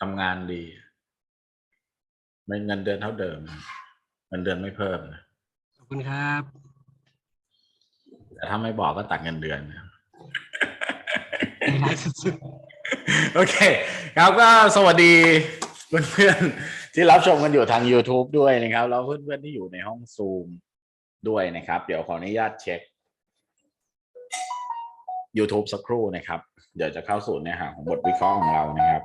ทำงานดี ไม่เงินเดือนเท่าเดิม เงินเดือนไม่เพิ่มนะขอบคุณครับ แต่ถ้าไม่บอกก็ตัดเงินเดือนนะใจร้ายสุดโอเค ครับก็สวัสดีเพื่อนๆ ที่รับชมกันอยู่ทาง YouTube ด้วยนะครับแล้วเพื่อนๆที่อยู่ในห้องซูมด้วยนะครับ เดี๋ยวขออนุญาตเช็ค YouTube สักครู่นะครับ เดี๋ยวจะเข้าสู่เนื้อหาของบทวิเคราะห์ของเรานะครับ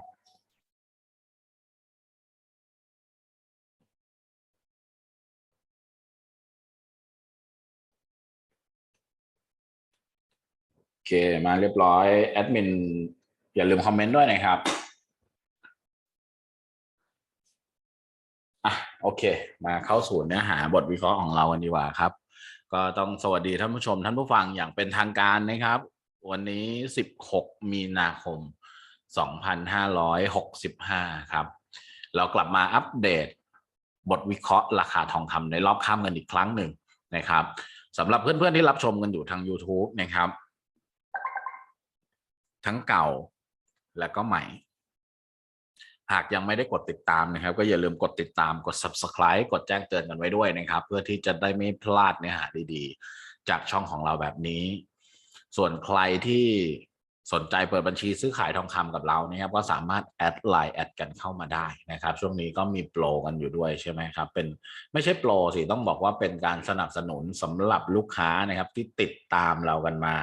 ค มาเรียบร้อยแอดมินอย่าลืมคอมเมนต์ด้วยนะครับอะโอเค มาเข้าสู่เนื้อหาบทวิเคราะห์ของเรากันดีกว่าครับ ก็ต้องสวัสดีท่านผู้ชม ท่านผู้ฟังอย่างเป็นทางการนะครับ วันนี้ 16 มีนาคม 2565 ครับ เรากลับมาอัปเดตบทวิเคราะห์ราคาทองคำในรอบค่ำกันอีกครั้งหนึ่งนะครับสำหรับเพื่อนๆที่รับชมกันอยู่ทาง YouTube นะครับ ทั้งเก่าและก็ใหม่ หากยังไม่ได้กดติดตามนะครับ ก็อย่าลืมกดติดตามกด subscribe กดแจ้งเตือนกันไว้ด้วยนะครับ เพื่อที่จะได้ไม่พลาดเนื้อหาดีๆ จากช่องของเราแบบนี้ ส่วนใครที่สนใจเปิดบัญชีซื้อขายทองคำกับเรานะครับก็สามารถแอดไลน์แอดกันเข้ามาได้นะครับ ช่วงนี้ก็มีโปรกันอยู่ด้วยใช่ไหมครับ เป็นไม่ใช่โปรสิต้องบอกว่าเป็นการสนับสนุนสำหรับลูกค้านะครับที่ติดตามเรากันมา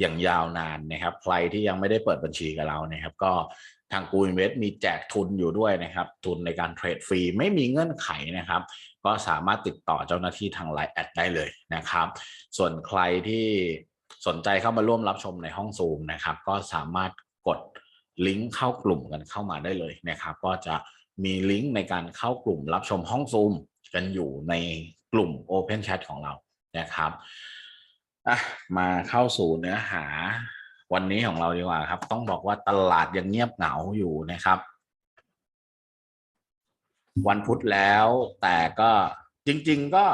อย่างยาวนานนะครับ ใครที่ยังไม่ได้เปิดบัญชีกับเรานะครับ ก็ทางกูอินเวสมีแจกทุนอยู่ด้วยนะครับ ทุนในการเทรดฟรีไม่มีเงื่อนไขนะครับ ก็สามารถติดต่อเจ้าหน้าที่ทางไลน์แอดได้เลยนะครับ ส่วนใครที่สนใจเข้ามาร่วมรับชมในห้องซูมนะครับ ก็สามารถกดลิงก์เข้ากลุ่มกันเข้ามาได้เลยนะครับ ก็จะมีลิงก์ในการเข้ากลุ่มรับชมห้องซูมกันอยู่ในกลุ่ม Open Chat ของเรานะครับ อะมาเข้าสู่เนื้อหาวันนี้ของเราดีกว่าครับ ต้องบอกว่าตลาดยังเงียบเหงาอยู่นะครับ วันพุธแล้วแต่ก็จริง ๆ ก็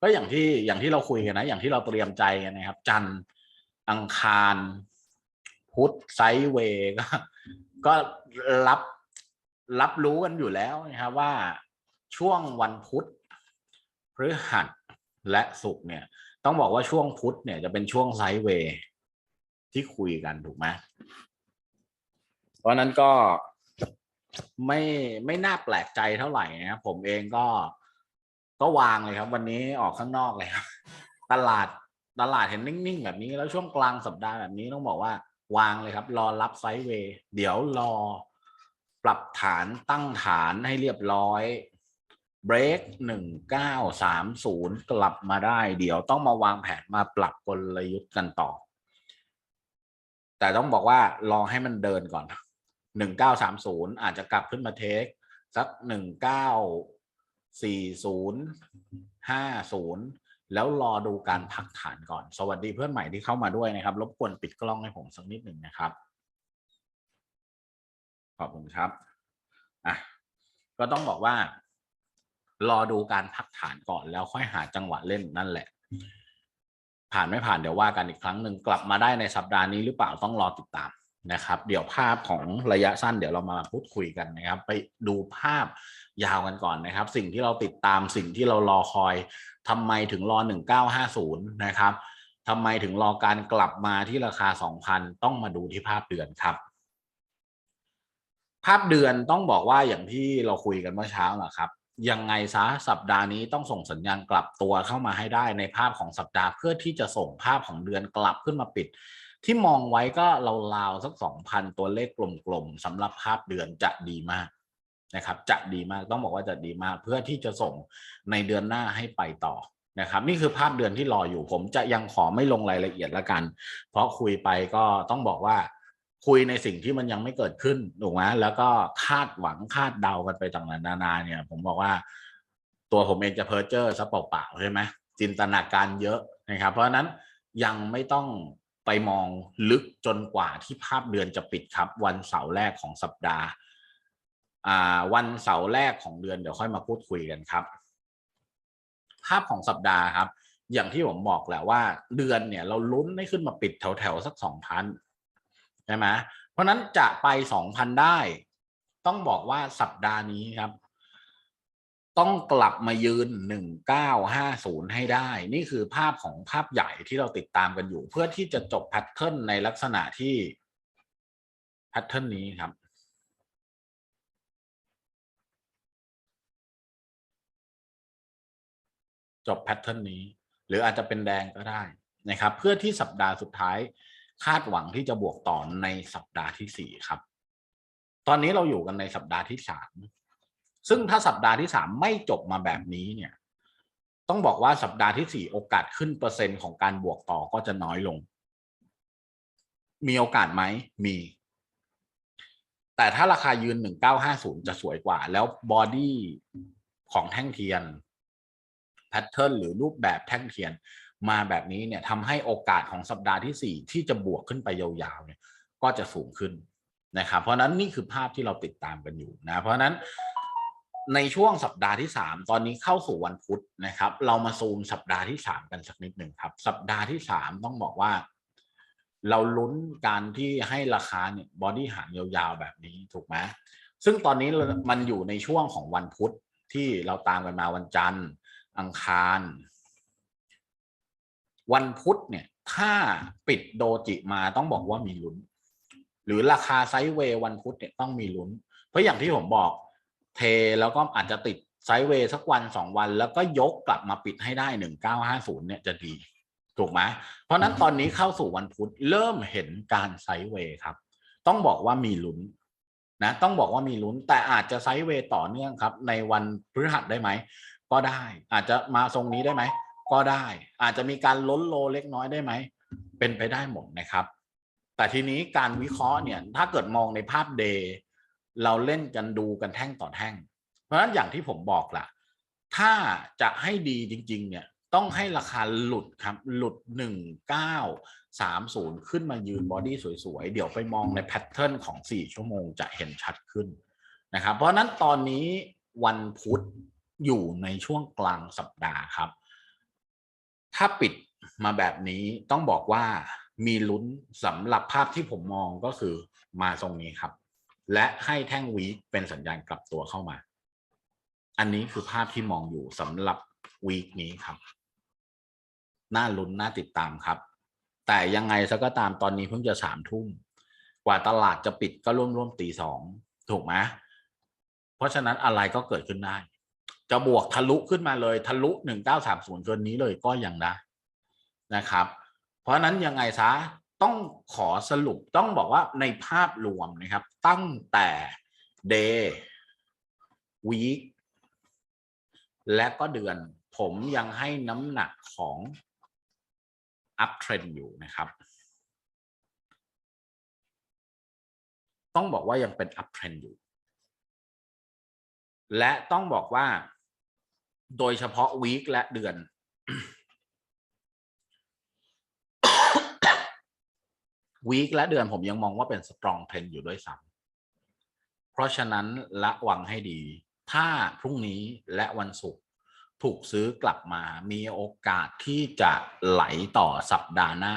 ก็อย่างที่อย่างที่เราคุยกันนะ อย่างที่เราเตรียมใจกันนะครับ จันทร์อังคาร พุธไซเวก็ ก็รับรับรู้กันอยู่แล้วนะครับว่าช่วงวันพุธพฤหัสและศุกร์เนี่ย ต้องบอกว่าช่วงพุธเนี่ยจะเป็นช่วงไซด์เวย์ที่คุยกันถูกไหมเพราะนั้นก็ไม่ไม่น่าแปลกใจเท่าไหร่นะผมเองก็ก็วางเลยครับ วันนี้ออกข้างนอกเลยครับตลาดตลาดเห็นนิ่งๆแบบนี้ แล้วช่วงกลางสัปดาห์แบบนี้ต้องบอกว่าวางเลยครับ รอรับไซด์เวย์เดี๋ยวรอปรับฐานตั้งฐานให้เรียบร้อย เบรกหนึ่งเก้าสามศูนย์กลับมาได้ เดี๋ยวต้องมาวางแผนมาปรับกลยุทธ์กันต่อ แต่ต้องบอกว่ารอให้มันเดินก่อนหนึ่งเก้าสามศูนย์อาจจะกลับขึ้นมาเทค สักหนึ่งเก้าสี่ศูนย์ห้าศูนย์แล้วรอดูการพักฐานก่อน สวัสดีเพื่อนใหม่ที่เข้ามาด้วยนะครับ รบกวนปิดกล้องให้ผมสักนิดหนึ่งนะครับ ขอบคุณครับอะก็ต้องบอกว่า รอดูการพักฐานก่อนแล้วค่อยหาจังหวะเล่นนั่นแหละ ผ่านไม่ผ่านเดี๋ยวว่ากันอีกครั้งหนึ่งกลับมาได้ในสัปดาห์นี้หรือเปล่าต้องรอติดตามนะครับ เดี๋ยวภาพของระยะสั้นเดี๋ยวเรามาพูดคุยกันนะครับ ไปดูภาพยาวกันก่อนนะครับ สิ่งที่เราติดตามสิ่งที่เรารอคอยทำไมถึงรอ 1950 นะครับทำไมถึงรอการกลับมาที่ราคา 2,000 ต้องมาดูที่ภาพเดือนครับ ภาพเดือนต้องบอกว่าอย่างที่เราคุยกันเมื่อเช้าแหละครับ ยังไงซะสัปดาห์นี้ต้องส่งสัญญาณกลับตัวเข้ามาให้ได้ในภาพของสัปดาห์ เพื่อที่จะส่งภาพของเดือนกลับขึ้นมาปิด ที่มองไว้ก็ราวๆสักสองพันตัวเลขกลมๆสำหรับภาพเดือนจะดีมากนะครับจะดีมากต้องบอกว่าจะดีมาก เพื่อที่จะส่งในเดือนหน้าให้ไปต่อนะครับนี่คือภาพเดือนที่รออยู่ผมจะยังขอไม่ลงรายละเอียดละกัน เพราะคุยไปก็ต้องบอกว่า คุยในสิ่งที่มันยังไม่เกิดขึ้นถูกไหมแล้วก็คาดหวังคาดเดากันไปต่างๆนานาเนี่ย ผมบอกว่าตัวผมเองจะเพ้อเจ้อซะเปล่าๆใช่ไหมจินตนาการเยอะนะครับ เพราะฉะนั้นยังไม่ต้องไปมองลึกจนกว่าที่ภาพเดือนจะปิดครับ วันเสาร์แรกของสัปดาห์าวันเสาร์แรกของเดือนเดี๋ยวค่อยมาพูดคุยกันครับ ภาพของสัปดาห์ครับ อย่างที่ผมบอกแหละว่าเดือนเนี่ย เราลุ้นให้ขึ้นมาปิดแถวๆสักสองพัน ช่ไหมเพราะนั้นจะไปสองพันได้ ต้องบอกว่าสัปดาห์นี้ครับ ต้องกลับมายืนหนึ่งเก้าห้าศูนย์ให้ได้ นี่คือภาพของภาพใหญ่ที่เราติดตามกันอยู่ เพื่อที่จะจบแพทเทิร์นในลักษณะที่แพทเทิร์นนี้ครับ จบแพทเทิร์นนี้ หรืออาจจะเป็นแดงก็ได้นะครับ เพื่อที่สัปดาห์สุดท้าย คาดหวังที่จะบวกต่อในสัปดาห์ที่สี่ครับ ตอนนี้เราอยู่กันในสัปดาห์ที่สามซึ่งถ้าสัปดาห์ที่สามไม่จบมาแบบนี้เนี่ย ต้องบอกว่าสัปดาห์ที่สี่โอกาสขึ้นเปอร์เซ็นต์ของการบวกต่อก็จะน้อยลง มีโอกาสไหมมี แต่ถ้าราคายืนหนึ่งเก้าห้าศูนย์จะสวยกว่า แล้วบอดี้ของแท่งเทียนแพทเทิร์นหรือรูปแบบแท่งเทียน มาแบบนี้เนี่ยทำให้โอกาสของสัปดาห์ที่สี่ที่จะบวกขึ้นไปยาวๆเนี่ยก็จะสูงขึ้นนะครับเพราะนั้นนี่คือภาพที่เราติดตามกันอยู่นะเพราะนั้นในช่วงสัปดาห์ที่สามตอนนี้เข้าสู่วันพุธนะครับ เรามาซูมสัปดาห์ที่สามกันสักนิดหนึ่งครับ สัปดาห์ที่สามต้องบอกว่า เราลุ้นการที่ให้ราคาเนี่ยบอดี้หางยาวๆแบบนี้ถูกไหมซึ่งตอนนี้มันอยู่ในช่วงของวันพุธที่เราตามกันมาวันจันทร์ อังคาร วันพุธเนี่ย ถ้าปิดโดจิมาต้องบอกว่ามีลุ้น หรือราคาไซด์เวย์วันพุธเนี่ยต้องมีลุ้น เพราะอย่างที่ผมบอกเทแล้วก็อาจจะติดไซด์เวย์สักวันสองวัน แล้วก็ยกกลับมาปิดให้ได้หนึ่งเก้าห้าศูนย์เนี่ยจะดี ถูกไหมเพราะนั้นตอนนี้เข้าสู่วันพุธเริ่มเห็นการไซด์เวย์ครับ ต้องบอกว่ามีลุ้นนะต้องบอกว่ามีลุ้นแต่อาจจะไซด์เวย์ต่อเนื่องครับ ในวันพฤหัสได้ไหมก็ได้อาจจะมาทรงนี้ได้ไหม ก็ได้ อาจจะมีการล้นโลเล็กน้อยได้ไหม เป็นไปได้หมดนะครับ แต่ทีนี้การวิเคราะห์เนี่ยถ้าเกิดมองในภาพเดย์เราเล่นกันดูกันแท่งต่อแท่ง เพราะฉะนั้นอย่างที่ผมบอกล่ะ ถ้าจะให้ดีจริง ๆ เนี่ยต้องให้ราคาหลุดครับ หลุดหนึ่งเก้าสามศูนย์ขึ้นมายืนบอดี้สวย ๆ เดี๋ยวไปมองในแพทเทิร์นของสี่ชั่วโมงจะเห็นชัดขึ้นนะครับ เพราะฉะนั้นตอนนี้วันพุธอยู่ในช่วงกลางสัปดาห์ครับ ถ้าปิดมาแบบนี้ต้องบอกว่ามีลุ้นสำหรับภาพที่ผมมองก็คือมาทรงนี้ครับ และให้แท่งวีคเป็นสัญญาณกลับตัวเข้ามา อันนี้คือภาพที่มองอยู่สำหรับวีคนี้ครับ น่าลุ้นน่าติดตามครับ แต่ยังไงซะก็ตามตอนนี้เพิ่งจะสามทุ่ม กว่าตลาดจะปิดก็ร่วมร่วมตีสองถูกไหมเพราะฉะนั้นอะไรก็เกิดขึ้นได้ จะบวกทะลุขึ้นมาเลยทะลุหนึ่งเก้าสามศูนย์เกินนี้เลยก็ยังได้นะครับ เพราะฉะนั้นยังไงซะต้องขอสรุปต้องบอกว่าในภาพรวมนะครับ ตั้งแต่ day week และก็เดือนผมยังให้น้ำหนักของ up trend อยู่นะครับ ต้องบอกว่ายังเป็น up trend อยู่ และต้องบอกว่า โดยเฉพาะวีคและเดือน วีคและเดือนผมยังมองว่าเป็น strong trend อยู่ด้วยซ้ำเพราะฉะนั้นระวังให้ดี ถ้าพรุ่งนี้และวันศุกร์ถูกซื้อกลับมามีโอกาสที่จะไหลต่อสัปดาห์หน้า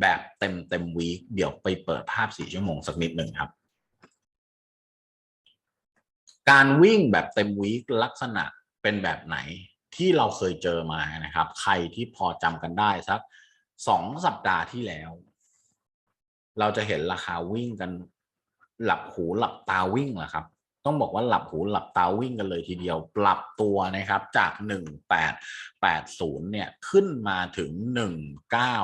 แบบเต็มเต็มวีคเดี๋ยวไปเปิดภาพสี่ชั่วโมงสักนิดหนึ่งครับ การวิ่งแบบเต็มวีคลักษณะ เป็นแบบไหนที่เราเคยเจอมานะครับ ใครที่พอจำกันได้สักสองสัปดาห์ที่แล้ว เราจะเห็นราคาวิ่งกัน หลับหูหลับตาวิ่งแหละครับ ต้องบอกว่าหลับหูหลับตาวิ่งกันเลยทีเดียว ปรับตัวนะครับจากหนึ่งแปดแปดศูนย์เนี่ยขึ้นมาถึงหนึ่งเก้า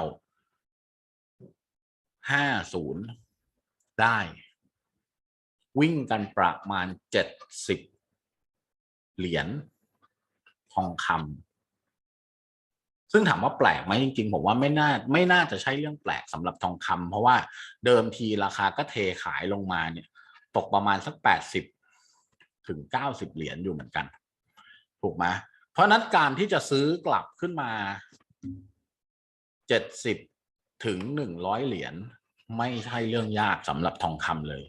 ห้าศูนย์ได้ วิ่งกันประมาณเจ็ดสิบเหรียญ ทองคำซึ่งถามว่าแปลกไหมจริงๆ ผมว่าไม่น่าไม่น่าจะใช่เรื่องแปลกสำหรับทองคำเพราะว่าเดิมทีราคาก็เทขายลงมาเนี่ย ตกประมาณสักแปดสิบถึงเก้าสิบเหรียญอยู่เหมือนกัน ถูกไหมเพราะนั้นการที่จะซื้อกลับขึ้นมาเจ็ดสิบถึงหนึ่งร้อยเหรียญไม่ใช่เรื่องยากสำหรับทองคำเลย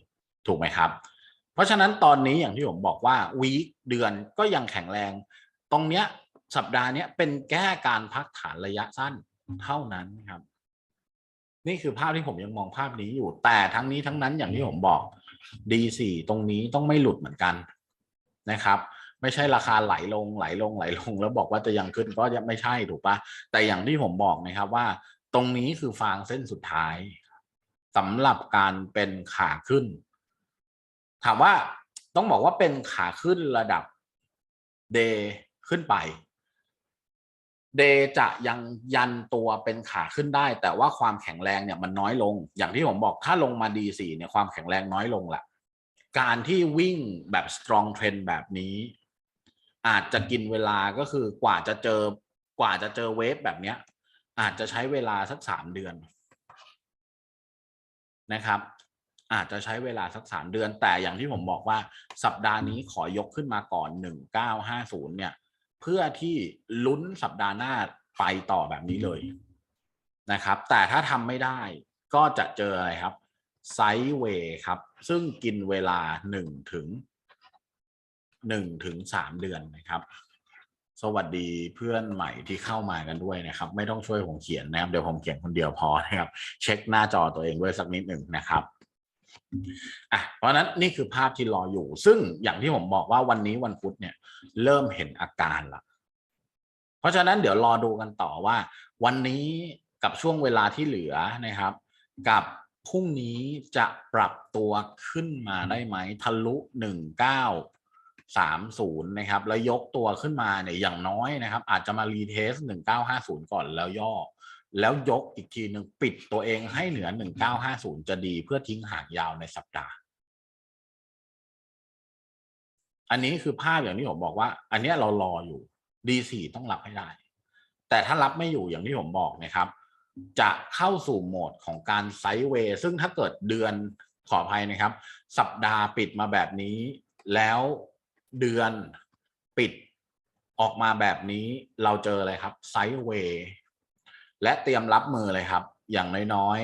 ถูกไหมครับ เพราะฉะนั้นตอนนี้อย่างที่ผมบอกว่าวีคเดือนก็ยังแข็งแรง ตรงเนี้ยสัปดาห์เนี้ยเป็นแก้การพักฐานระยะสั้นเท่านั้นครับ นี่คือภาพที่ผมยังมองภาพนี้อยู่ แต่ทั้งนี้ทั้งนั้นอย่างที่ผมบอก D4 ตรงนี้ต้องไม่หลุดเหมือนกันนะครับ ไม่ใช่ราคาไหลลงไหลลงไหลลง แล้วบอกว่าจะยังขึ้นก็ยังไม่ใช่ถูกปะแต่อย่างที่ผมบอกนะครับว่า ตรงนี้คือฟางเส้นสุดท้ายสำหรับการเป็นขาขึ้น ถามว่าต้องบอกว่าเป็นขาขึ้นระดับเด ขึ้นไปเดจะยังยันตัวเป็นขาขึ้นได้ แต่ว่าความแข็งแรงเนี่ยมันน้อยลง อย่างที่ผมบอกถ้าลงมาดีสี่เนี่ยความแข็งแรงน้อยลงแหละการที่วิ่งแบบ strong trend แบบนี้ อาจจะกินเวลาก็คือกว่าจะเจอกว่าจะเจอเวฟแบบเนี้ย อาจจะใช้เวลาสักสามเดือนนะครับ อาจจะใช้เวลาสักสามเดือน แต่อย่างที่ผมบอกว่าสัปดาห์นี้ขอยกขึ้นมาก่อนหนึ่งเก้าห้าศูนย์เนี่ย เพื่อที่ลุ้นสัปดาห์หน้าไปต่อแบบนี้เลยนะครับ แต่ถ้าทำไม่ได้ก็จะเจออะไรครับไซด์เวย์ครับ ซึ่งกินเวลาหนึ่งถึงหนึ่งถึงสามเดือนนะครับ สวัสดีเพื่อนใหม่ที่เข้ามากันด้วยนะครับ ไม่ต้องช่วยผมเขียนนะครับ เดี๋ยวผมเขียนคนเดียวพอนะครับ เช็คหน้าจอตัวเองด้วยสักนิดหนึ่งนะครับอะเพราะฉะนั้นนี่คือภาพที่รออยู่ ซึ่งอย่างที่ผมบอกว่าวันนี้วันพุธเนี่ย เริ่มเห็นอาการละเพราะฉะนั้นเดี๋ยวรอดูกันต่อว่า วันนี้กับช่วงเวลาที่เหลือนะครับ กับพรุ่งนี้จะปรับตัวขึ้นมาได้ไหมทะลุหนึ่งเก้าสามศูนย์นะครับ แล้วยกตัวขึ้นมาเนี่ยอย่างน้อยนะครับ อาจจะมารีเทสหนึ่งเก้าห้าศูนย์ก่อนแล้วย่อ แล้วยกอีกทีหนึ่งปิดตัวเองให้เหนือหนึ่งเก้าห้าศูนย์จะดีเพื่อทิ้งห่างยาวในสัปดาห์ อันนี้คือภาพอย่างที่ผมบอกว่า อันนี้เรารออยู่ D4 ต้องรับให้ได้ แต่ถ้ารับไม่อยู่อย่างที่ผมบอกนะครับ จะเข้าสู่โหมดของการไซด์เวย์ซึ่งถ้าเกิดเดือนขออภัยนะครับ สัปดาห์ปิดมาแบบนี้ แล้วเดือนปิดออกมาแบบนี้เราเจออะไรครับไซด์เวย์และเตรียมรับมือเลยครับ อย่างน้อย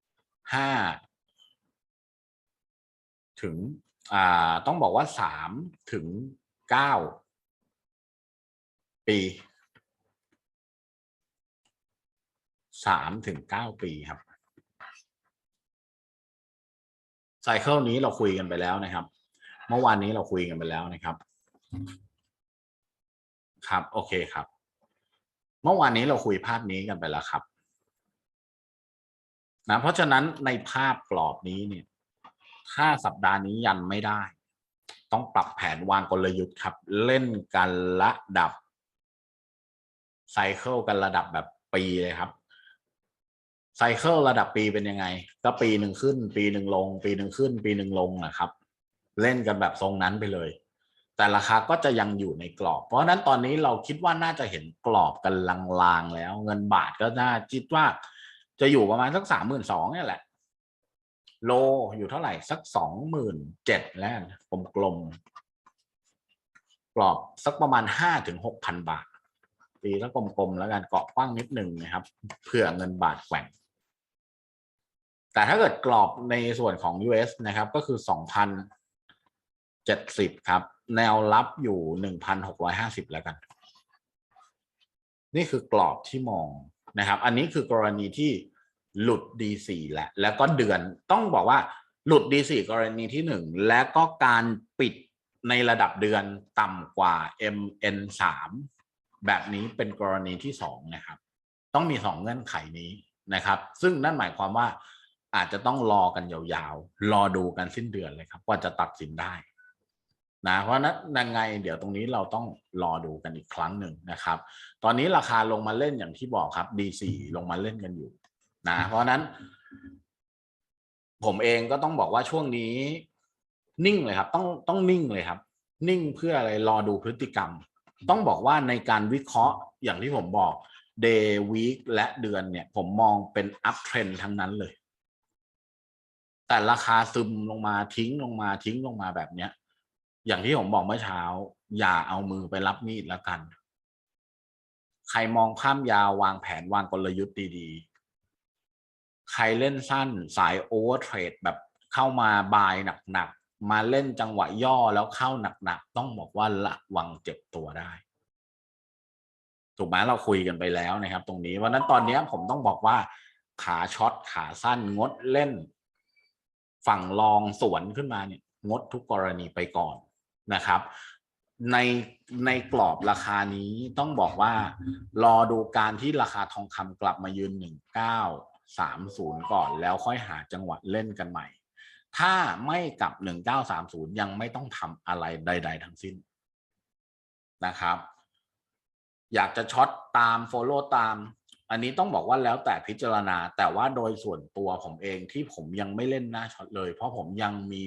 ๆห้าถึง ต้องบอกว่าสามถึงเก้าปีสามถึงเก้าปีครับไซเคิลนี้เราคุยกันไปแล้วนะครับ เมื่อวานนี้เราคุยกันไปแล้วนะครับ ครับ โอเคครับ เมื่อวานนี้เราคุยภาพนี้กันไปแล้วครับนะเพราะฉะนั้นในภาพกรอบนี้เนี่ย ถ้าสัปดาห์นี้ยันไม่ได้ ต้องปรับแผนวางกลยุทธ์ครับ เล่นกันระดับไซเคิลกันระดับแบบปีเลยครับไซเคิลระดับปีเป็นยังไง ก็ปีหนึ่งขึ้น ปีหนึ่งลง ปีหนึ่งขึ้น ปีหนึ่งลงนะครับ เล่นกันแบบทรงนั้นไปเลย แต่ราคาก็จะยังอยู่ในกรอบ เพราะฉะนั้นตอนนี้เราคิดว่าน่าจะเห็นกรอบกันลางๆแล้ว เงินบาทก็น่าคิดว่า จะอยู่ประมาณสักสามหมื่นสองนี่แหละ โลอยู่เท่าไหร่สักสองหมื่นเจ็ดแล้วกลมกลมกรอบสักประมาณห้าถึงหกพันบาทตีแล้วกลมๆแล้วกันเกาะกว้างนิดหนึ่งนะครับเผื่อเงินบาทแกว่ง แต่ถ้าเกิดกรอบในส่วนของ US นะครับ ก็คือสองพันเจ็ดสิบครับ แนวรับอยู่หนึ่งพันหกร้อยห้าสิบแล้วกัน นี่คือกรอบที่มองนะครับ อันนี้คือกรณีที่ หลุด D4 แหละแล้วก็เดือนต้องบอกว่าหลุด D4 กรณีที่หนึ่งและก็การปิดในระดับเดือนต่ำกว่า MN3 แบบนี้เป็นกรณีที่สองนะครับ ต้องมีสองเงื่อนไขนี้นะครับ ซึ่งนั่นหมายความว่าอาจจะต้องรอกันยาวๆ รอดูกันสิ้นเดือนเลยครับ ว่าจะตัดสินได้นะเพราะนั้นยังไงเดี๋ยวตรงนี้เราต้องรอดูกันอีกครั้งหนึ่งนะครับ ตอนนี้ราคาลงมาเล่นอย่างที่บอกครับ D4 ลงมาเล่นกันอยู่ นะเพราะนั้น ผมเองก็ต้องบอกว่าช่วงนี้ นิ่งเลยครับ ต้องต้องนิ่งเลยครับ นิ่งเพื่ออะไรรอดูพฤติกรรม ต้องบอกว่าในการวิเคราะห์อย่างที่ผมบอก day week และเดือนเนี่ย ผมมองเป็น up trend ทั้งนั้นเลย แต่ราคาซึมลงมาทิ้งลงมาทิ้งลงมาแบบเนี้ย อย่างที่ผมบอกเมื่อเช้า อย่าเอามือไปรับมีดแล้วกัน ใครมองข้ามยาววางแผนวางกลยุทธ์ดีๆ ใครเล่นสั้นสายโอเวอร์เทรดแบบเข้ามาบายหนักๆ มาเล่นจังหวะย่อแล้วเข้าหนักๆ ต้องบอกว่าระวังเจ็บตัวได้ ถูกไหมเราคุยกันไปแล้วนะครับ ตรงนี้วันนั้นตอนนี้ผมต้องบอกว่า ขาช็อตขาสั้นงดเล่น ฝั่งรองสวนขึ้นมาเนี่ยงดทุกกรณีไปก่อนนะครับ ในในกรอบราคานี้ต้องบอกว่า รอดูการที่ราคาทองคำกลับมายืนหนึ่งเก้า สามศูนย์ก่อนแล้วค่อยหาจังหวะเล่นกันใหม่ ถ้าไม่กลับหนึ่งเก้าสามศูนย์ยังไม่ต้องทำอะไรใด ๆ ทั้งสิ้นนะครับ อยากจะช็อตตาม Follow ตาม อันนี้ต้องบอกว่าแล้วแต่พิจารณา แต่ว่าโดยส่วนตัวผมเองที่ผมยังไม่เล่นหน้าช็อตเลย เพราะผมยังมี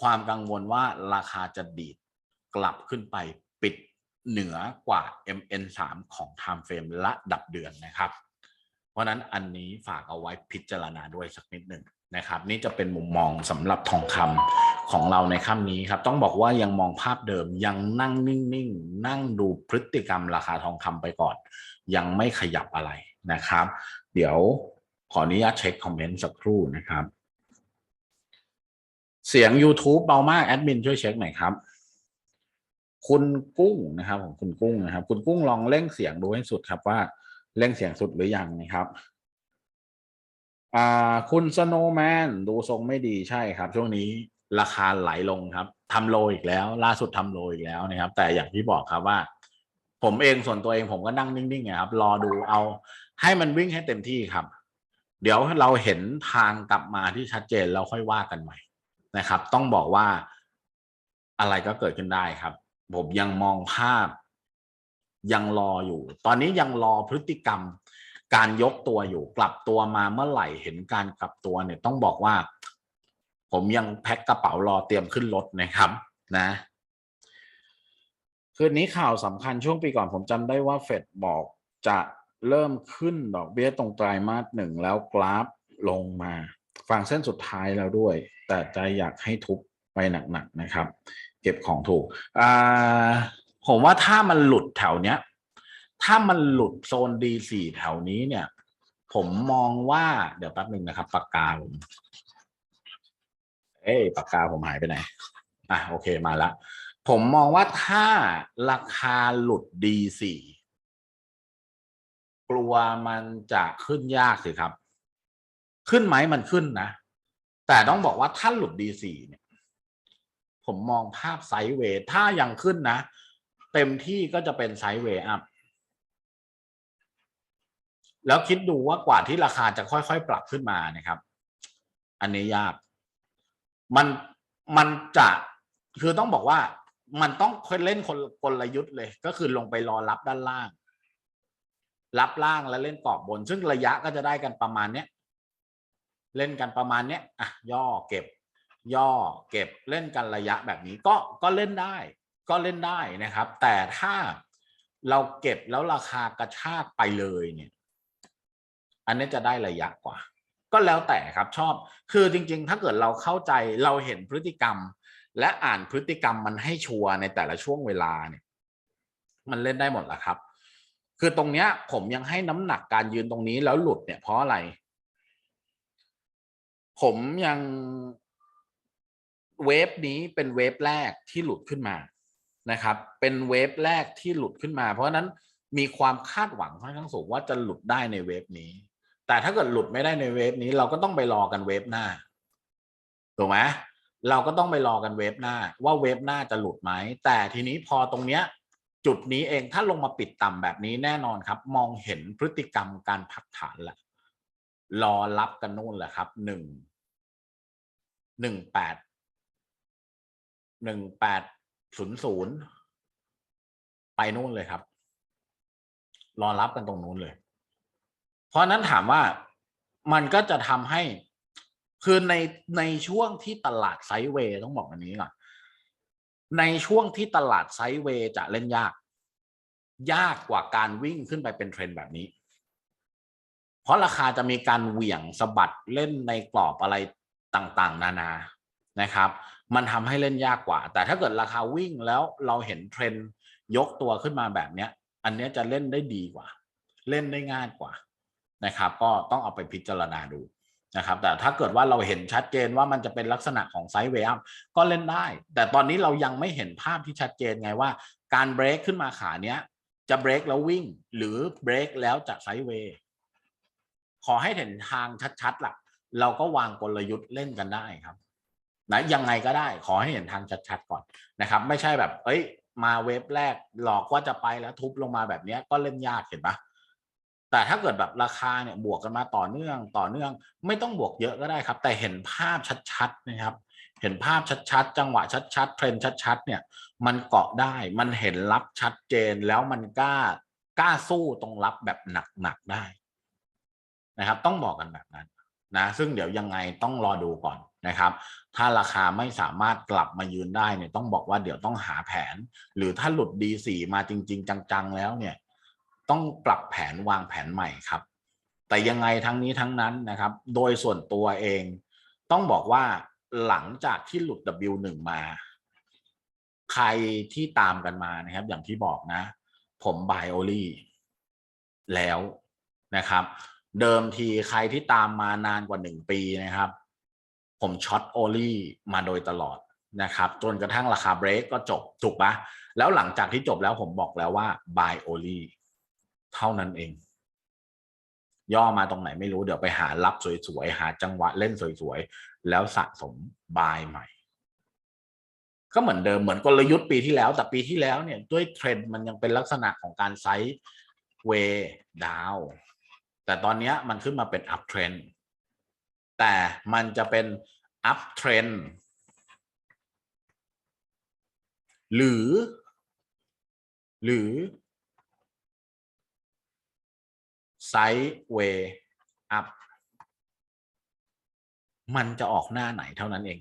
ความกังวลว่าราคาจะดีดกลับขึ้นไปปิดเหนือกว่า MN3 ของ Time Frame ระดับเดือนนะครับ เพราะนั้นอันนี้ฝากเอาไว้พิจารณาด้วยสักนิดหนึ่งนะครับ นี่จะเป็นมุมมองสำหรับทองคำของเราในค่ำนี้ครับ ต้องบอกว่ายังมองภาพเดิมยังนั่งนิ่งๆ นั่งดูพฤติกรรมราคาทองคำไปก่อน ยังไม่ขยับอะไรนะครับ เดี๋ยวขออนุญาตเช็คคอมเมนต์สักครู่นะครับ เสียง YouTube เบามากแอดมินช่วยเช็คหน่อยครับคุณกุ้งนะครับของคุณกุ้งนะครับ คุณกุ้งลองเร่งเสียงดูให้สุดครับว่า เร่งเสียงสุดหรือยังนะครับอ่าคุณสโนว์แมนดูทรงไม่ดีใช่ครับ ช่วงนี้ราคาไหลลงครับทำโลอีกแล้ว ล่าสุดทำโลอีกแล้วนะครับ แต่อย่างที่บอกครับว่า ผมเองส่วนตัวเองผมก็นั่งนิ่งๆนะครับ รอดูเอาให้มันวิ่งให้เต็มที่ครับ เดี๋ยวเราเห็นทางกลับมาที่ชัดเจนแล้วค่อยว่ากันใหม่นะครับ ต้องบอกว่าอะไรก็เกิดขึ้นได้ครับ ผมยังมองภาพ ยังรออยู่ ตอนนี้ยังรอพฤติกรรม การยกตัวอยู่ กลับตัวมาเมื่อไหร่เห็นการกลับตัวเนี่ยต้องบอกว่า ผมยังแพ็คกระเป๋ารอเตรียมขึ้นรถนะครับ นะคืนนี้ข่าวสำคัญช่วงปีก่อนผมจำได้ว่าเฟดบอกจะเริ่มขึ้นดอกเบี้ยตรงไตรมาสหนึ่งแล้วกราฟลงมา ฟังเส้นสุดท้ายแล้วด้วย แต่ใจอยากให้ทุบไปหนักๆนะครับ เก็บของถูกอ่า ผมว่าถ้ามันหลุดแถวเนี้ย ถ้ามันหลุดโซน D4 แถวนี้เนี่ย ผมมองว่าเดี๋ยวแป๊บหนึ่งนะครับปากกาผมเอ้ยปากกาผมหายไปไหนอะโอเคมาละผมมองว่าถ้าราคาหลุด D4 กลัวมันจะขึ้นยากสิครับ ขึ้นไหมมันขึ้นนะ แต่ต้องบอกว่าถ้าหลุด D4 เนี่ย ผมมองภาพไซด์เวย์ถ้ายังขึ้นนะ เต็มที่ก็จะเป็นไซด์เวย์อัพแล้วคิดดูว่ากว่าที่ราคาจะค่อยๆ ปรับขึ้นมานะครับ อันนี้ยาก มันมันจะคือต้องบอกว่ามันต้องเล่นคนกลยุทธ์เลย ก็คือลงไปรอรับด้านล่าง รับล่างแล้วเล่นกรอบบน ซึ่งระยะก็จะได้กันประมาณเนี้ยเล่นกันประมาณเนี้ยอะย่อเก็บ ย่อเก็บเล่นกันระยะแบบนี้ก็ก็เล่นได้ ก็เล่นได้นะครับ แต่ถ้าเราเก็บแล้วราคากระชากไปเลยเนี่ย อันนี้จะได้ระยะกว่า ก็แล้วแต่ครับชอบ คือจริง ๆ ถ้าเกิดเราเข้าใจเราเห็นพฤติกรรม และอ่านพฤติกรรมมันให้ชัวร์ในแต่ละช่วงเวลาเนี่ย มันเล่นได้หมดแหละครับ คือตรงเนี้ย ผมยังให้น้ำหนักการยืนตรงนี้แล้วหลุดเนี่ยเพราะอะไร ผมยังเวฟนี้เป็นเวฟแรกที่หลุดขึ้นมา นะครับ เป็นเวฟแรกที่หลุดขึ้นมา เพราะฉะนั้นมีความคาดหวังค่อนข้างสูงว่าจะหลุดได้ในเวฟนี้ แต่ถ้าเกิดหลุดไม่ได้ในเวฟนี้ เราก็ต้องไปรอกันเวฟหน้าถูกไหมเราก็ต้องไปรอกันเวฟหน้า ว่าเวฟหน้าจะหลุดไหม แต่ทีนี้พอตรงเนี้ย จุดนี้เองถ้าลงมาปิดต่ำแบบนี้แน่นอนครับ มองเห็นพฤติกรรมการพักฐานแหละรอรับกันนู่นแหละครับหนึ่งหนึ่งแปดหนึ่งแปด ศูนย์ศูนย์ไปนู่นเลยครับ รอรับกันตรงนู้นเลย เพราะนั้นถามว่ามันก็จะทำให้ คือในในช่วงที่ตลาดไซด์เวย์ต้องบอกอันนี้ก่อนในช่วงที่ตลาดไซด์เวย์จะเล่นยาก ยากกว่าการวิ่งขึ้นไปเป็นเทรนด์แบบนี้ เพราะราคาจะมีการเหวี่ยงสะบัดเล่นในกรอบอะไรต่างๆ นานานะครับ มันทำให้เล่นยากกว่า แต่ถ้าเกิดราคาวิ่งแล้วเราเห็นเทรนด์ยกตัวขึ้นมาแบบเนี้ย อันเนี้ยจะเล่นได้ดีกว่า เล่นได้ง่ายกว่านะครับ ก็ต้องเอาไปพิจารณาดูนะครับ แต่ถ้าเกิดว่าเราเห็นชัดเจนว่ามันจะเป็นลักษณะของไซด์เวย์ก็เล่นได้ แต่ตอนนี้เรายังไม่เห็นภาพที่ชัดเจนไงว่า การเบรกขึ้นมาขาเนี้ยจะเบรกแล้ววิ่ง หรือเบรกแล้วจะไซด์เวย์ขอให้เห็นทางชัดๆล่ะ เราก็วางกลยุทธ์เล่นกันได้ครับ นะยังไงก็ได้ขอให้เห็นทางชัดๆก่อนนะครับ ไม่ใช่แบบ เอ้ย มาเว็บแรกหลอกว่าจะไปแล้วทุบลงมาแบบนี้ก็เล่นยากเห็นปะแต่ถ้าเกิดแบบราคาเนี่ยบวกกันมาต่อเนื่องต่อเนื่อง ไม่ต้องบวกเยอะก็ได้ครับ แต่เห็นภาพชัดๆนะครับ เห็นภาพชัดๆ จังหวะชัดๆเทรนด์ชัดๆ เนี่ย มันเกาะได้มันเห็นรับชัดเจนแล้วมันกล้ากล้าสู้ตรงรับแบบหนักๆได้นะครับ ต้องบอกกันแบบนั้นนะ ซึ่งเดี๋ยวยังไงต้องรอดูก่อน นะครับ ถ้าราคาไม่สามารถกลับมายืนได้เนี่ยต้องบอกว่าเดี๋ยวต้องหาแผน หรือถ้าหลุด D4 มาจริง ๆ จังๆ แล้วเนี่ยต้องปรับแผนวางแผนใหม่ครับ แต่ยังไงทั้งนี้ทั้งนั้นนะครับ โดยส่วนตัวเอง ต้องบอกว่าหลังจากที่หลุด W1 มา ใครที่ตามกันมานะครับ อย่างที่บอกนะ ผมบายโอลี่แล้วนะครับ เดิมทีใครที่ตามมานานกว่าหนึ่งปีนะครับ ผมช็อตโอลี่มาโดยตลอดนะครับ จนกระทั่งราคาเบรกก็จบถูกปะแล้วหลังจากที่จบแล้วผมบอกแล้วว่า buy only เท่านั้นเอง ย่อมาตรงไหนไม่รู้เดี๋ยวไปหารับสวยๆ หาจังหวะเล่นสวยๆ แล้วสะสม buy ใหม่ ก็เหมือนเดิมเหมือนกลยุทธ์ปีที่แล้วแต่ปีที่แล้วเนี่ยด้วยเทรนด์มันยังเป็นลักษณะของการไซด์เวดาวแต่ตอนนี้มันขึ้นมาเป็นอัพเทรนด์แต่มันจะเป็น อัพเทรนหรือ หรือไซด์เวอัพมันจะออกหน้าไหนเท่านั้นเอง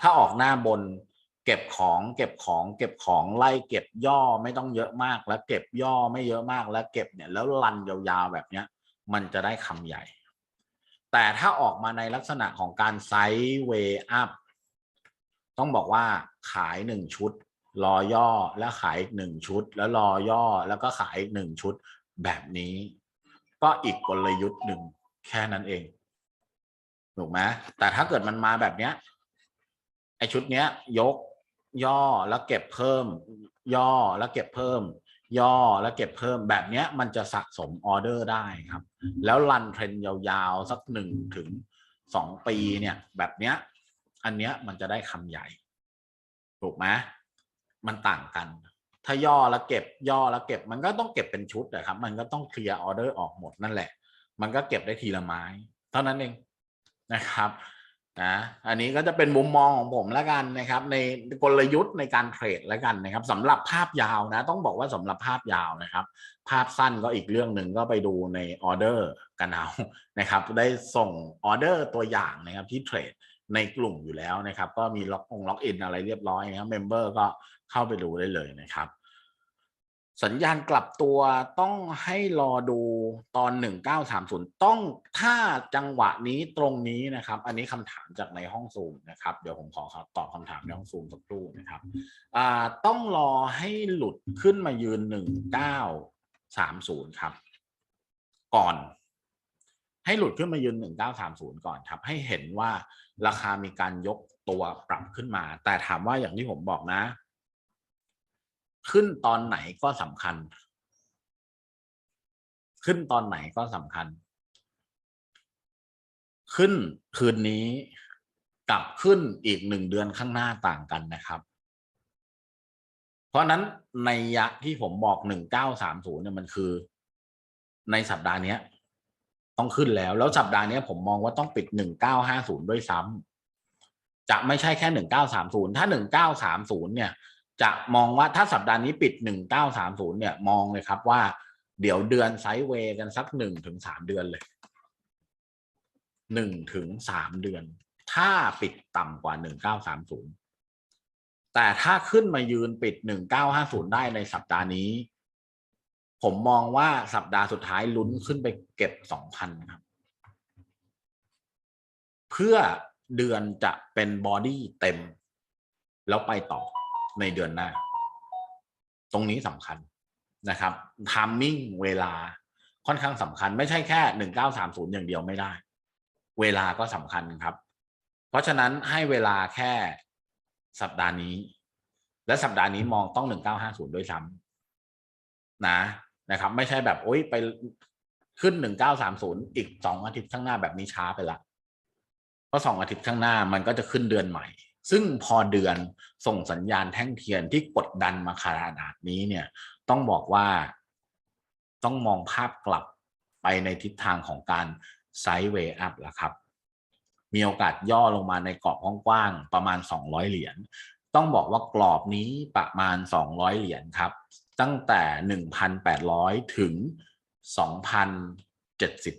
ถ้าออกหน้าบนเก็บของเก็บของเก็บของไล่เก็บย่อไม่ต้องเยอะมากแล้วเก็บย่อไม่เยอะมากแล้วเก็บเนี่ยแล้วรันยาวๆแบบเนี้ย มันจะได้คำใหญ่ แต่ถ้าออกมาในลักษณะของการไซด์เวอัพต้องบอกว่าขายหนึ่งชุด รอย่อแล้วขายอีกหนึ่งชุด แล้วรอย่อแล้วก็ขายอีกหนึ่งชุดแบบนี้ ก็อีกกลยุทธ์หนึ่งแค่นั้นเองถูกไหมแต่ถ้าเกิดมันมาแบบเนี้ยไอชุดเนี้ย ยกย่อแล้วเก็บเพิ่ม ย่อแล้วเก็บเพิ่ม ย่อแล้วเก็บเพิ่มแบบเนี้ยมันจะสะสมออเดอร์ได้ครับ แล้วรันเทรนยาวๆ สักหนึ่งถึงสองปีเนี่ยแบบเนี้ยอันเนี้ยมันจะได้คำใหญ่ ถูกไหมมันต่างกัน ถ้าย่อแล้วเก็บย่อแล้วเก็บมันก็ต้องเก็บเป็นชุดนะครับ มันก็ต้องเคลียร์ออเดอร์ออกหมดนั่นแหละ มันก็เก็บได้ทีละไม้ เท่านั้นเองนะครับ นะอันนี้ก็จะเป็นมุมมองของผมแล้วกันนะครับ ในกลยุทธ์ในการเทรดแล้วกันนะครับสำหรับภาพยาวนะ ต้องบอกว่าสำหรับภาพยาวนะครับ ภาพสั้นก็อีกเรื่องหนึ่งก็ไปดูในออเดอร์กันเอานะครับ ได้ส่งออเดอร์ตัวอย่างนะครับที่เทรดในกลุ่มอยู่แล้วนะครับ ก็มีล็อกองล็อกอินอะไรเรียบร้อยนะครับเมมเบอร์ก็เข้าไปดูได้เลยนะครับ สัญญาณกลับตัวต้องให้รอดูตอน 1930 ต้องถ้าจังหวะนี้ตรงนี้นะครับ อันนี้คำถามจากในห้องซูมนะครับ เดี๋ยวผมขอตอบคำถามในห้องซูมสักครู่นะครับต้องรอให้หลุดขึ้นมายืน 1930 ครับ ก่อน ให้หลุดขึ้นมายืน 1930 ก่อนครับ ให้เห็นว่าราคามีการยกตัวปรับขึ้นมา แต่ถามว่าอย่างที่ผมบอกนะ ขึ้นตอนไหนก็สำคัญ ขึ้นตอนไหนก็สำคัญ ขึ้นคืนนี้กับขึ้นอีกหนึ่งเดือนข้างหน้าต่างกันนะครับ เพราะนั้นในยะที่ผมบอกหนึ่งเก้าสามศูนย์เนี่ยมันคือ ในสัปดาห์นี้ต้องขึ้นแล้ว แล้วสัปดาห์นี้ผมมองว่าต้องปิดหนึ่งเก้าห้าศูนย์ด้วยซ้ำจะไม่ใช่แค่หนึ่งเก้าสามศูนย์ถ้าหนึ่งเก้าสามศูนย์เนี่ย จะมองว่าถ้าสัปดาห์นี้ปิดหนึ่งเก้าสามศูนย์เนี่ยมองเลยครับว่าเดี๋ยวเดือนไซด์เวย์กันสักหนึ่งถึงสามเดือนเลยหนึ่งถึงสามเดือน ถ้าปิดต่ำกว่าหนึ่งเก้าสามศูนย์แต่ถ้าขึ้นมายืนปิดหนึ่งเก้าห้าศูนย์ได้ในสัปดาห์นี้ ผมมองว่าสัปดาห์สุดท้ายลุ้นขึ้นไปเก็บสองพันครับ เพื่อเดือนจะเป็นบอดี้เต็ม แล้วไปต่อ ในเดือนหน้า ตรงนี้สำคัญนะครับทามมิ่งเวลาค่อนข้างสำคัญ ไม่ใช่แค่หนึ่งเก้าสามศูนย์อย่างเดียวไม่ได้ เวลาก็สำคัญครับ เพราะฉะนั้นให้เวลาแค่สัปดาห์นี้ และสัปดาห์นี้มองต้องหนึ่งเก้าห้าศูนย์ด้วยซ้ำนะนะครับ ไม่ใช่แบบโอ๊ยไปขึ้นหนึ่งเก้าสามศูนย์อีกสองอาทิตย์ข้างหน้าแบบนี้ช้าไปละเพราะสองอาทิตย์ข้างหน้ามันก็จะขึ้นเดือนใหม่ ซึ่งพอเดือนส่งสัญญาณแท่งเทียนที่กดดันมาขนาดนี้เนี่ยต้องบอกว่าต้องมองภาพกลับไปในทิศทางของการไซด์เวย์อัพแล้วครับ มีโอกาสย่อลงมาในกรอบกว้างๆประมาณ 200 เหรียญต้องบอกว่ากรอบนี้ประมาณ 200 เหรียญครับ ตั้งแต่ 1,800 ถึง 2,070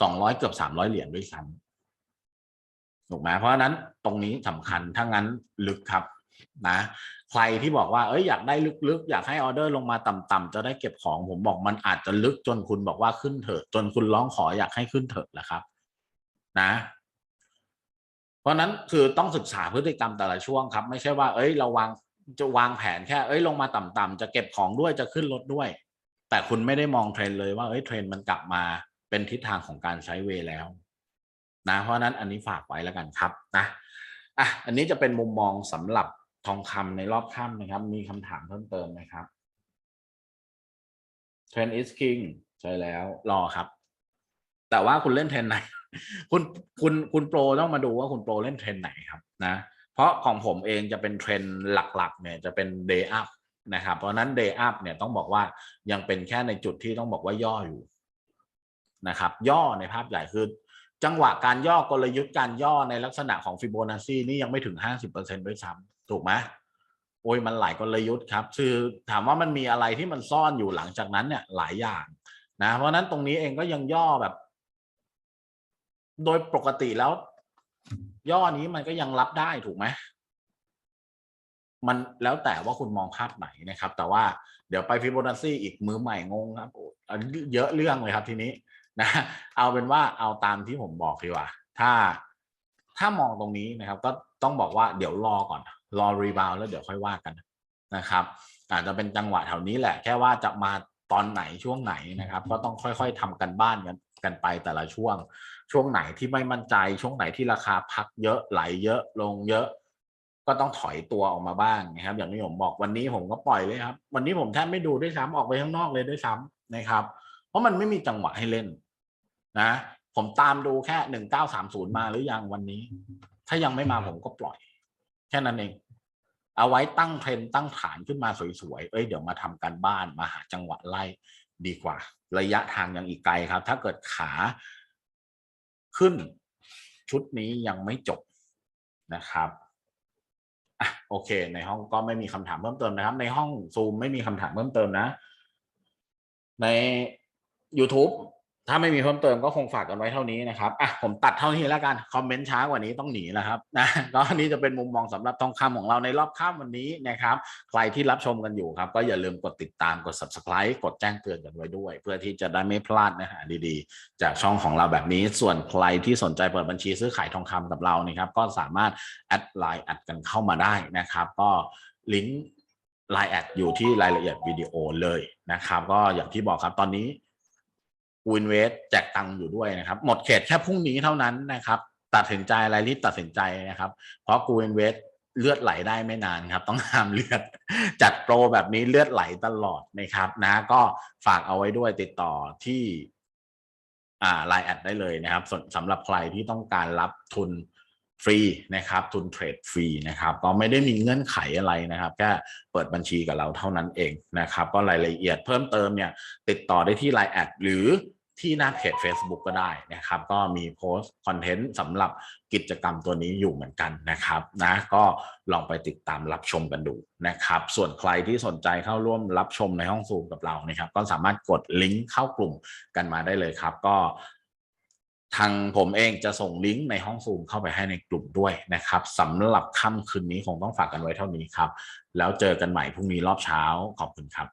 200 เกือบ 300 เหรียญด้วยซ้ำ ถูกไหมเพราะนั้นตรงนี้สำคัญถ้างั้นลึกครับนะใครที่บอกว่าเอ้ยอยากได้ลึกๆ อยากให้ออเดอร์ลงมาต่ำๆจะได้เก็บของผมบอกมันอาจจะลึกจนคุณบอกว่าขึ้นเถอะจนคุณร้องขออยากให้ขึ้นเถอะแหละครับ นะ เพราะนั้นคือต้องศึกษาพฤติกรรมแต่ละช่วงครับ ไม่ใช่ว่า เอ้ยเราวางจะวางแผนแค่ เอ้ยลงมาต่ำๆจะเก็บของด้วยจะขึ้นรถด้วย แต่คุณไม่ได้มองเทรนเลยว่าเอ้ยเทรนมันกลับมาเป็นทิศทางของการใช้เวแล้ว นะเพราะนั้นอันนี้ฝากไว้แล้วกันครับนะอะอันนี้จะเป็นมุมมองสำหรับทองคำในรอบค่ำนะครับ มีคำถามเพิ่มเติมไหมครับเทรน is king ใช่แล้วรอครับ แต่ว่าคุณเล่นเทรนไหน คุณคุณคุณโปรต้องมาดูว่าคุณโปรเล่นเทรนไหนครับนะ เพราะของผมเองจะเป็นเทรนหลักๆ เนี่ยจะเป็น day up นะครับ เพราะฉะนั้น day up เนี่ยต้องบอกว่ายังเป็นแค่ในจุดที่ต้องบอกว่าย่ออยู่นะครับ ย่อในภาพใหญ่คือ จังหวะการย่อกลยุทธ์การย่อในลักษณะของฟิโบนัชชีนี่ยังไม่ถึง50%ด้วยซ้ำถูกไหมโอ้ยมันหลายกลยุทธ์ครับ คือถามว่ามันมีอะไรที่มันซ่อนอยู่หลังจากนั้นเนี่ยหลายอย่างนะเพราะนั้นตรงนี้เองก็ยังย่อแบบ โดยปกติแล้ว ย่อนี้มันก็ยังรับได้ถูกไหมมันแล้วแต่ว่าคุณมองภาพไหนนะครับ แต่ว่าเดี๋ยวไปฟิโบนัชชีอีกมือใหม่งงครับโอ้อันนี้เยอะเรื่องเลยครับทีนี้ นะเอาเป็นว่าเอาตามที่ผมบอกดีกว่า ถ้าถ้ามองตรงนี้นะครับ ก็ต้องบอกว่าเดี๋ยวรอก่อน รอรีบาวแล้วเดี๋ยวค่อยว่ากันนะครับ อาจจะเป็นจังหวะแถวนี้แหละ แค่ว่าจะมาตอนไหนช่วงไหนนะครับ ก็ต้องค่อยๆทำกันบ้านกันกันไปแต่ละช่วง ช่วงไหนที่ไม่มั่นใจ ช่วงไหนที่ราคาพักเยอะไหลเยอะลงเยอะ ก็ต้องถอยตัวออกมาบ้างนะครับ อย่างที่ผมบอกวันนี้ผมก็ปล่อยเลยครับ วันนี้ผมแทบไม่ดูด้วยซ้ำออกไปข้างนอกเลยด้วยซ้ำนะครับ เพราะมันไม่มีจังหวะให้เล่น นะ ผมตามดูแค่หนึ่งเก้าสามศูนย์มาหรือยังวันนี้ ถ้ายังไม่มาผมก็ปล่อย แค่นั้นเอง เอาไว้ตั้งเทรนด์ตั้งฐานขึ้นมาสวยๆ เอ้ยเดี๋ยวมาทำการบ้านมาหาจังหวะไล่ดีกว่า ระยะทางยังอีกไกลครับ ถ้าเกิดขาขึ้นชุดนี้ยังไม่จบนะครับอะโอเค ในห้องก็ไม่มีคำถามเพิ่มเติมนะครับ ในห้องซูมไม่มีคำถามเพิ่มเติมนะ ใน YouTube ถ้าไม่มีเพิ่มเติมก็คงฝากกันไว้เท่านี้นะครับอะผมตัดเท่านี้แล้วกัน คอมเมนต์ช้ากว่านี้ต้องหนีแล้วครับนะก็อันนี้จะเป็นมุมมองสำหรับทองคำของเราในรอบค่ำวันนี้นะครับ ใครที่รับชมกันอยู่ครับ ก็อย่าลืมกดติดตามกด subscribe กดแจ้งเตือนกันไว้ด้วย เพื่อที่จะได้ไม่พลาดเนื้อหาดีๆ จากช่องของเราแบบนี้ ส่วนใครที่สนใจเปิดบัญชีซื้อขายทองคำกับเรานะครับ ก็สามารถแอดไลน์แอดกันเข้ามาได้นะครับ ก็ลิงก์ไลน์แอดอยู่ที่รายละเอียดวิดีโอเลยนะครับ ก็อย่างที่บอกครับตอนนี้ กูอินเวสแจกตังค์อยู่ด้วยนะครับ หมดเขตแค่พรุ่งนี้เท่านั้นนะครับ ตัดสินใจอะไรรีบตัดสินใจนะครับ เพราะกูอินเวสเลือดไหลได้ไม่นานครับ ต้องห้ามเลือด จัดโปรแบบนี้เลือดไหลตลอดนะครับ นะ ก็ฝากเอาไว้ด้วยติดต่อที่อ่าไลน์แอดได้เลยนะครับสำหรับใครที่ต้องการรับทุน ฟรีนะครับทุนเทรดฟรีนะครับก็ไม่ได้มีเงื่อนไขอะไรนะครับแค่เปิดบัญชีกับเราเท่านั้นเองนะครับก็รายละเอียดเพิ่มเติมเนี่ยติดต่อได้ที่ Line แอดหรือที่หน้าเพจ Facebook ก็ได้นะครับ ก็มีโพสต์คอนเทนต์สำหรับกิจกรรมตัวนี้อยู่เหมือนกันนะครับนะก็ลองไปติดตามรับชมกันดูนะครับ ส่วนใครที่สนใจเข้าร่วมรับชมในห้องซูมกับเรานะครับ ก็สามารถกดลิงก์เข้ากลุ่มกันมาได้เลยครับ ก็ ทางผมเองจะส่งลิงก์ในห้องซูมเข้าไปให้ในกลุ่มด้วยนะครับสำหรับค่ำคืนนี้คงต้องฝากกันไว้เท่านี้ครับ แล้วเจอกันใหม่พรุ่งนี้รอบเช้าขอบคุณครับ